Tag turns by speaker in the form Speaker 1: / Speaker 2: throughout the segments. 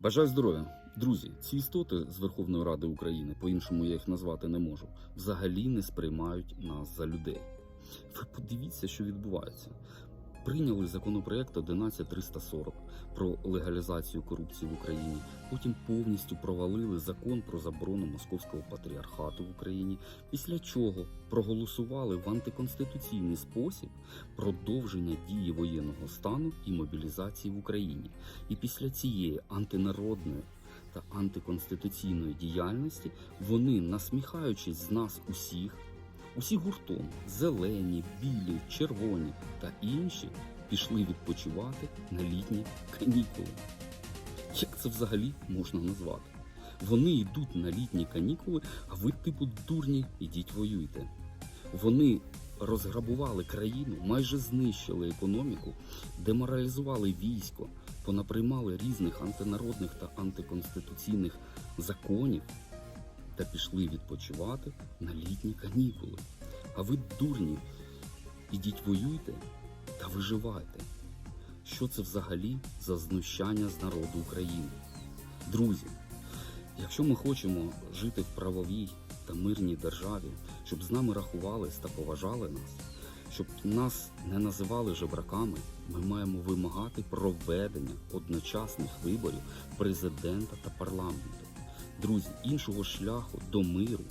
Speaker 1: Бажаю здоров'я, друзі. Ці істоти з Верховної Ради України, по-іншому я їх назвати не можу, взагалі не сприймають нас за людей. Ви подивіться, що відбувається. Прийняли законопроект 11340 про легалізацію корупції в Україні. Потім повністю провалили закон про заборону московського патріархату в Україні. Після чого проголосували в антиконституційний спосіб продовження дії воєнного стану і мобілізації в Україні. І після цієї антинародної та антиконституційної діяльності вони, насміхаючись з нас усіх, усі гуртом зелені, білі, червоні та інші пішли відпочивати на літні канікули. Як це взагалі можна назвати? Вони йдуть на літні канікули, а ви, типу, дурні, ідіть воюйте. Вони розграбували країну, майже знищили економіку, деморалізували військо, понаприймали різних антинародних та антиконституційних законів та пішли відпочивати на літні канікули. А ви дурні, ідіть воюйте та виживайте. Що це взагалі за знущання з народу України? Друзі, якщо ми хочемо жити в правовій та мирній державі, щоб з нами рахувались та поважали нас, щоб нас не називали жебраками, ми маємо вимагати проведення одночасних виборів президента та парламенту. Друзі, іншого шляху до миру,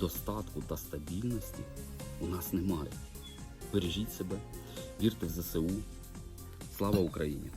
Speaker 1: достатку та стабільності у нас немає. Бережіть себе, вірте в ЗСУ. Слава Україні!